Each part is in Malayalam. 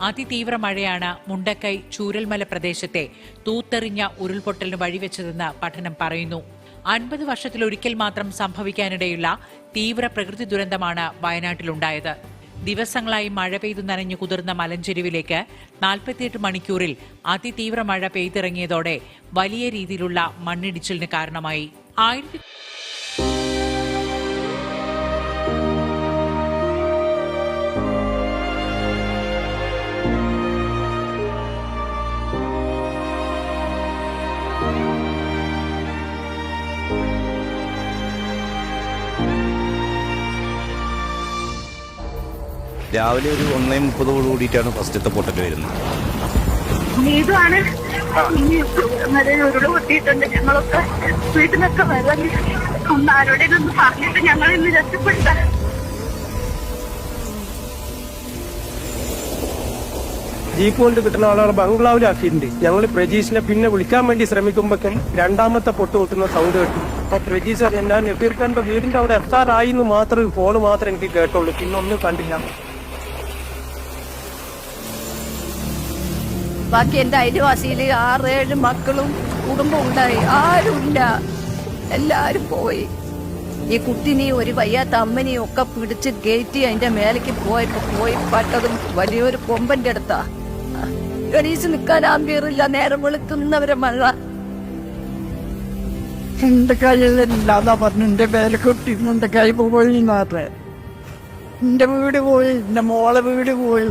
അതിതീവ്ര മഴയാണ് മുണ്ടക്കൈ ചൂരൽമല പ്രദേശത്തെ തൂത്തെറിഞ്ഞ ഉരുൾപൊട്ടലിന് വഴിവെച്ചതെന്ന് പഠനം പറയുന്നു. അൻപത് വർഷത്തിലൊരിക്കൽ മാത്രം സംഭവിക്കാനിടയുള്ള തീവ്ര പ്രകൃതി ദുരന്തമാണ് വയനാട്ടിലുണ്ടായത്. ദിവസങ്ങളായി മഴ പെയ്തു നനഞ്ഞു കുതിർന്ന മലഞ്ചെരുവിലേക്ക് നാൽപ്പത്തിയെട്ട് മണിക്കൂറിൽ അതിതീവ്ര മഴ പെയ്തിറങ്ങിയതോടെ വലിയ രീതിയിലുള്ള മണ്ണിടിച്ചിലിന് കാരണമായി. ആയിരത്തി രാവിലെ ഒരു ഒന്നേ മുപ്പതോട് കൂടിയിട്ടാണ് ഫസ്റ്റത്തെ പൊട്ടൽ വരുന്നത്. നീതുമാണ് ഈ മരം ഉരുൾ പൊട്ടിയിട്ടുണ്ട്. ഞങ്ങളൊക്കെ വീട്ടിലൊക്കെ വെള്ളം ഒന്ന് ആരോടെങ്കിലും ഒന്ന് പറഞ്ഞിട്ട് ഞങ്ങൾ ഇന്ന് രക്ഷപ്പെടുത്താൻ. ജീപ്പ് കൊണ്ട് കിട്ടുന്ന ആളുകളെ ബംഗ്ലാവിലാക്കിയിട്ടുണ്ട് ഞങ്ങൾ പ്രജീഷിനെ പിന്നെ വിളിക്കാൻ വേണ്ടി ശ്രമിക്കുമ്പോഴൊക്കെ രണ്ടാമത്തെ പൊട്ട് പൊട്ടുന്ന സൗണ്ട് കേട്ടു. അപ്പൊ പ്രജീഷ് എന്നാ ഞാൻ നഫീർഖാന്റെ വീടിന്റെ അവിടെ എത്താറായി എന്ന് മാത്രമേ ഫോണ് മാത്രം എനിക്ക് കേട്ടുള്ളൂ പിന്നെ ഒന്നും കണ്ടില്ല. ബാക്കി എന്റെ അയൽവാസിയിൽ ആറേഴ് മക്കളും കുടുംബം ഉണ്ടായി. ആരുമില്ല എല്ലാരും പോയി. ഈ കുട്ടിനെയും ഒരു വയ്യാത്ത അമ്മനെയും ഒക്കെ പിടിച്ച് കയറ്റി അതിന്റെ മേലേക്ക് പോയപ്പോ പോയി പട്ടതും വലിയൊരു കൊമ്പന്റെ അടുത്താ. ഗണീസ് നിൽക്കാൻ ആമ്പിയറില്ല നേരം വെളുക്കുന്നവരെ മഴ. എന്റെ കയ്യിലില്ലാതാ പറഞ്ഞു എന്റെ പേരെ കുട്ടി എന്റെ കൈ പോയി നാട്ടെ. എന്റെ വീട് പോയി എന്റെ മോളെ വീട് പോയി.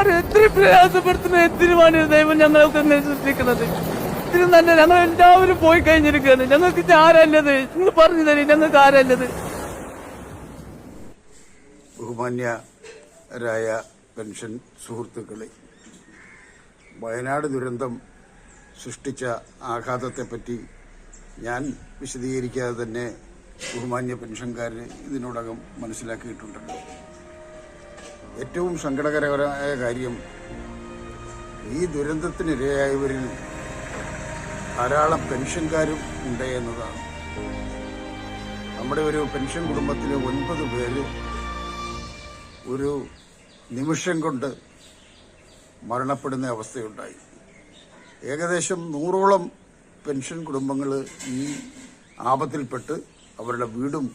അത് എത്ര പ്രയാസപ്പെടുത്തുന്ന എന്തിനുമാണ് ദൈവം ഞങ്ങളൊക്കെ സൃഷ്ടിക്കുന്നത്. ഇതിന് തന്നെ ഞങ്ങൾ എല്ലാവരും പോയി കഴിഞ്ഞിരിക്കുകയാണ്. ഞങ്ങൾക്ക് ഇത് ആരല്ലത്? നിങ്ങൾ പറഞ്ഞു തരും ഞങ്ങൾക്ക് ആരല്ലത്? ബഹുമാന്യരായ പെൻഷൻ സുഹൃത്തുക്കളെ വയനാട് ദുരന്തം സൃഷ്ടിച്ച ആഘാതത്തെപ്പറ്റി ഞാൻ വിശദീകരിക്കാതെ തന്നെ ബഹുമാന്യ പെൻഷൻകാരെ ഇതിനോടകം മനസ്സിലാക്കിയിട്ടുണ്ടല്ലോ ഏറ്റവും സങ്കടകരമായ കാര്യം ഈ ദുരന്തത്തിനിരയായവരിൽ ധാരാളം പെൻഷൻകാരും ഉണ്ട് എന്നതാണ്. നമ്മുടെ ഒരു പെൻഷൻ കുടുംബത്തിലെ ഒൻപത് പേര് ഒരു നിമിഷം കൊണ്ട് മരണപ്പെടുന്ന അവസ്ഥയുണ്ടായി. ഏകദേശം നൂറോളം പെൻഷൻ കുടുംബങ്ങൾ ഈ ആപത്തിൽപ്പെട്ട് അവരുടെ വീടും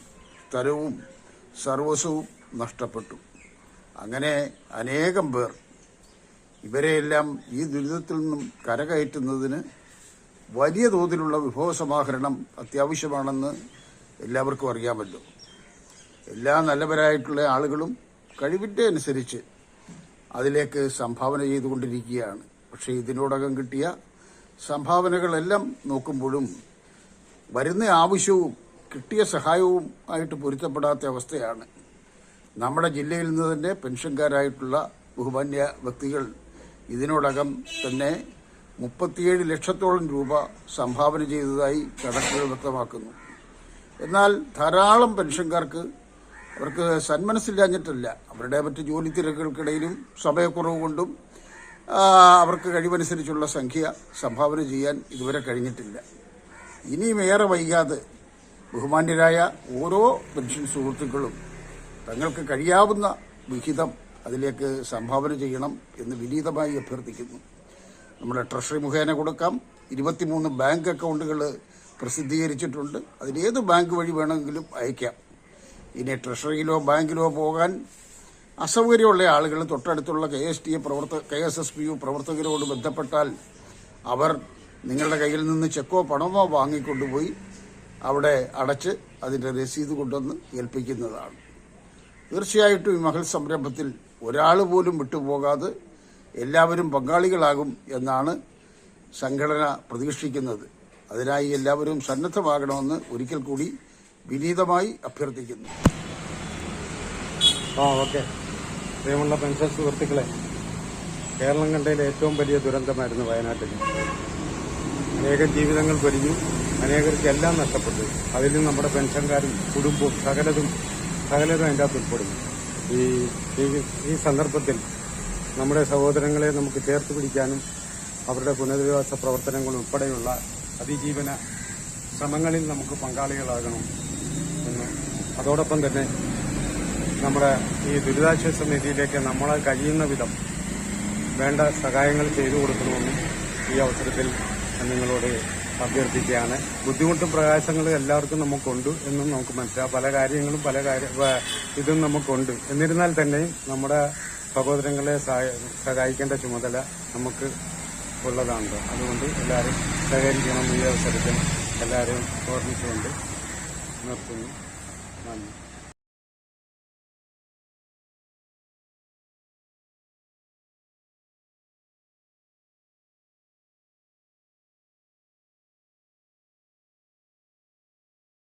സ്ഥലവും സർവസ്വവും നഷ്ടപ്പെട്ടു. അങ്ങനെ അനേകം പേർ ഇവരെയെല്ലാം ഈ ദുരിതത്തിൽ നിന്നും കരകയറ്റുന്നതിന് വലിയ തോതിലുള്ള വിഭവ വിഭവസമാഹരണം അത്യാവശ്യമാണെന്ന് എല്ലാവർക്കും അറിയാമല്ലോ. എല്ലാ നല്ലവരായിട്ടുള്ള ആളുകളും കഴിവിന്റെ അനുസരിച്ച് അതിലേക്ക് സംഭാവന ചെയ്തുകൊണ്ടിരിക്കുകയാണ്. പക്ഷേ ഇതിനോടകം കിട്ടിയ സംഭാവനകളെല്ലാം നോക്കുമ്പോഴും വരുന്ന ആവശ്യവും കിട്ടിയ സഹായവും ആയിട്ട് പൊരുത്തപ്പെടാത്ത അവസ്ഥയാണ്. നമ്മുടെ ജില്ലയിൽ നിന്ന് തന്നെ പെൻഷൻകാരായിട്ടുള്ള ബഹുമാന്യ വ്യക്തികൾ ഇതിനോടകം തന്നെ മുപ്പത്തിയേഴ് ലക്ഷത്തോളം രൂപ സംഭാവന ചെയ്തതായി കണക്കുകൾ വ്യക്തമാക്കുന്നു. എന്നാൽ ധാരാളം പെൻഷൻകാർക്ക് അവർക്ക് സന്മനസ്സില്ലാഞ്ഞിട്ടല്ല. അവരുടെ മറ്റ് ജോലി തിരക്കുകൾക്കിടയിലും സമയക്കുറവ് കൊണ്ടും അവർക്ക് കഴിവനുസരിച്ചുള്ള സംഖ്യ സംഭാവന ചെയ്യാൻ ഇതുവരെ കഴിഞ്ഞിട്ടില്ല. ഇനിയും ഏറെ വൈകാതെ ബഹുമാന്യരായ ഓരോ പെൻഷൻ സുഹൃത്തുക്കളും തങ്ങൾക്ക് കഴിയാവുന്ന വിഹിതം അതിലേക്ക് സംഭാവന ചെയ്യണം എന്ന് വിനീതമായി അഭ്യർത്ഥിക്കുന്നു. നമ്മുടെ ട്രഷറി മുഖേന കൊടുക്കാം. ഇരുപത്തിമൂന്ന് ബാങ്ക് അക്കൗണ്ടുകൾ പ്രസിദ്ധീകരിച്ചിട്ടുണ്ട്. അതിലേത് ബാങ്ക് വഴി വേണമെങ്കിലും അയക്കാം. ഇനി ട്രഷറിയിലോ ബാങ്കിലോ പോകാൻ അസൗകര്യമുള്ള ആളുകൾ തൊട്ടടുത്തുള്ള കെ എസ് ടി പ്രവർത്ത K S S P U പ്രവർത്തകരോട് ബന്ധപ്പെട്ടാൽ അവർ നിങ്ങളുടെ കയ്യിൽ നിന്ന് ചെക്കോ പണമോ വാങ്ങിക്കൊണ്ടുപോയി അവിടെ അടച്ച് അതിന്റെ രസീത് കൊണ്ടുവന്ന് ഏൽപ്പിക്കുന്നതാണ്. തീർച്ചയായിട്ടും ഈ മഹൽ സംരംഭത്തിൽ ഒരാൾ പോലും വിട്ടുപോകാതെ എല്ലാവരും പങ്കാളികളാകും എന്നാണ് സംഘടന പ്രതീക്ഷിക്കുന്നത്. അതിനായി എല്ലാവരും സന്നദ്ധമാകണമെന്ന് ഒരിക്കൽ കൂടി വിനീതമായി അഭ്യർത്ഥിക്കുന്നു. ആ ഓക്കെ. പ്രിയമുള്ള പെൻഷൻ സുഹൃത്തുക്കളെ കേരളം കണ്ടതിലെ ഏറ്റവും വലിയ ദുരന്തമായിരുന്നു വയനാട്ടിൽ. അനേകം ജീവിതങ്ങൾ പൊരിഞ്ഞു അനേകർക്ക് എല്ലാം നഷ്ടപ്പെട്ടു. അതിലും നമ്മുടെ പെൻഷൻകാരും കുടുംബവും സകലതും സകലതും അതിന്റെ അകത്ത് ഉൾപ്പെടുന്നു. ഈ ഈ- സന്ദർഭത്തിൽ നമ്മുടെ സഹോദരങ്ങളെ നമുക്ക് ചേർത്ത് പിടിക്കാനും അവരുടെ പുനരധിവാസ പ്രവർത്തനങ്ങൾ ഉൾപ്പെടെയുള്ള അതിജീവന ശ്രമങ്ങളിൽ നമുക്ക് പങ്കാളികളാകണം എന്ന്. അതോടൊപ്പം തന്നെ നമ്മുടെ ഈ ദുരിതാശ്വാസ നിധിയിലേക്ക് നമ്മളെ കഴിയുന്ന വിധം വേണ്ട സഹായങ്ങൾ ചെയ്തു കൊടുക്കണമെന്നും ഈ അവസരത്തിൽ നിങ്ങളോട് അഭ്യർത്ഥിക്കുകയാണ്. ബുദ്ധിമുട്ടും പ്രയാസങ്ങളും എല്ലാവർക്കും നമുക്കുണ്ട് എന്നും നമുക്ക് മനസ്സിലാവും പല കാര്യങ്ങളും പല കാര്യ ഇതും നമുക്കുണ്ട്. എന്നിരുന്നാൽ തന്നെയും നമ്മുടെ സഹോദരങ്ങളെ സഹായിക്കേണ്ട ചുമതല നമുക്ക് ഉള്ളതാണ് അതുകൊണ്ട് എല്ലാവരും സഹകരിക്കണം ഈ അവസരത്തിൽ. എല്ലാവരെയും ഓർമ്മിച്ചുകൊണ്ട് നിർത്തുന്നു. നന്ദി.